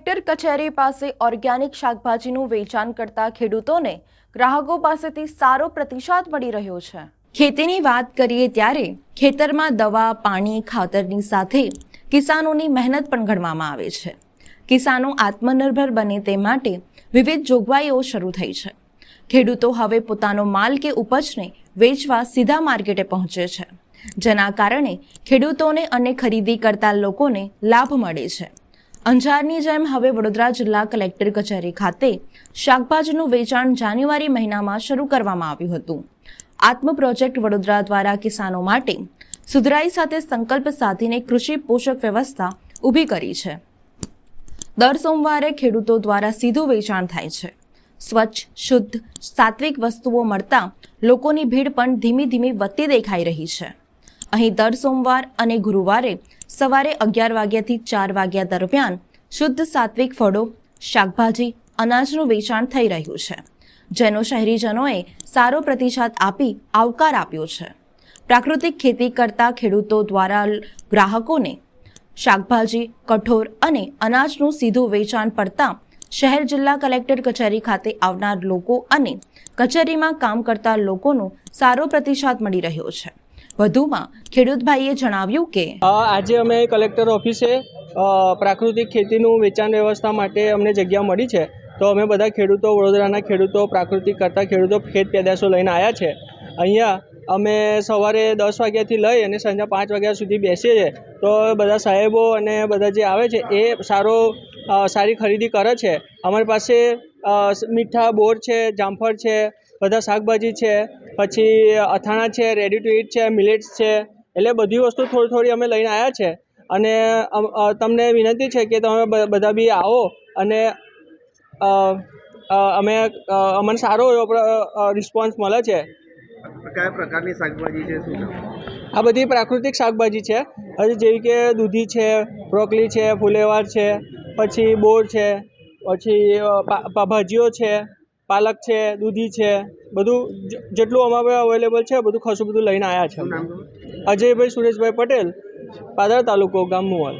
કચેરી પાસે ઓર્ગેનિક શાકભાજીનું વેચાણ કરતા ખેડૂતોને ગ્રાહકો પાસેથી સારો પ્રતિસાદ મળી રહ્યો છે. ખેતીની વાત કરીએ ત્યારે ખેતરમાં દવા, પાણી, ખાતરની સાથે કિસાનોની મહેનત પણ ગણવામાં આવે છે. કિસાનો આત્મનિર્ભર બને તે માટે વિવિધ જોગવાઈઓ શરૂ થઈ છે. ખેડૂતો હવે પોતાનો માલ કે ઉપજને વેચવા સીધા માર્કેટે પહોંચે છે, જેના કારણે ખેડૂતોને અને ખરીદી કરતા લોકોને લાભ મળે છે. અંજારની જેમ હવે વડોદરા જિલ્લા કલેક્ટર કચેરી ખાતે શાકભાજીનું વેચાણ જાન્યુઆરી મહિનામાં શરૂ કરવામાં આવ્યું હતું. આત્મ પ્રોજેક્ટ વડોદરા દ્વારા કિસાનો માટે સુધરાઈ સાથે સંકલ્પ સાધીને કૃષિ પોષક વ્યવસ્થા ઊભી કરી છે. દર સોમવારે ખેડૂતો દ્વારા સીધું વેચાણ થાય છે. સ્વચ્છ, શુદ્ધ, સાત્વિક વસ્તુઓ મળતા લોકોની ભીડ પણ ધીમી ધીમી વધતી દેખાઈ રહી છે. અહીં દર સોમવાર અને ગુરુવારે સવારે અગિયાર વાગ્યાથી ચાર વાગ્યા દરમિયાન શુદ્ધ સાત્વિક ફળો, શાકભાજી, અનાજનું વેચાણ થઈ રહ્યું છે. જેનો શહેરીજનોએ સારો પ્રતિસાદ આપી આવકાર આપ્યો છે. પ્રાકૃતિક ખેતી કરતા ખેડૂતો દ્વારા ગ્રાહકોને શાકભાજી, કઠોર અને અનાજનું સીધું વેચાણ પડતા શહેર જિલ્લા કલેક્ટર કચેરી ખાતે આવનાર લોકો અને કચેરીમાં કામ કરતા લોકોનો સારો પ્રતિસાદ મળી રહ્યો છે. વધુમાં ખેડૂતભાઈએ જણાવ્યું કે આજે અમે કલેક્ટર ઓફિસે પ્રાકૃતિક ખેતીનું વેચાણ વ્યવસ્થા માટે અમને જગ્યા મળી છે. તો અમે બધા ખેડૂતો, વડોદરાના ખેડૂતો, પ્રાકૃતિક કરતા ખેડૂતો ખેત પેદાશો લઈને આવ્યા છે. અહીંયા અમે સવારે દસ વાગ્યાથી લઈ અને સાંજે પાંચ વાગ્યા સુધી બેસીએ છીએ. તો બધા સાહેબો અને બધા જે આવે છે એ સારો સારી ખરીદી કરે છે. અમારી પાસે મીઠા, બોર છે, જામફળ છે બધા શાકભાજી છે પછી અથાણા છે રેડી ટુ ઇટ છે મિલેટ્સ છે એટલે બધી વસ્તુ થોડી થોડી અમે લઈને આવ્યા છે. અને તમને વિનંતી છે કે તમે બધા બી આવો અને અમે અમને સારો એવો રિસ્પોન્સ મળે છે. કયા પ્રકારની શાકભાજી છે શું આ બધી પ્રાકૃતિક શાકભાજી છે. હજી જેવી કે દૂધી છે બ્રોકલી છે ફુલેવાર છે પછી બોર છે પછી ભાજીઓ છે પાલક છે દૂધી છે બધું જેટલું અમારે અવેલેબલ છે બધું ખાસું બધું લઈને આવ્યા છે અજયભાઈ સુરેશભાઈ પટેલ પાદર તાલુકો ગામ મુવાલ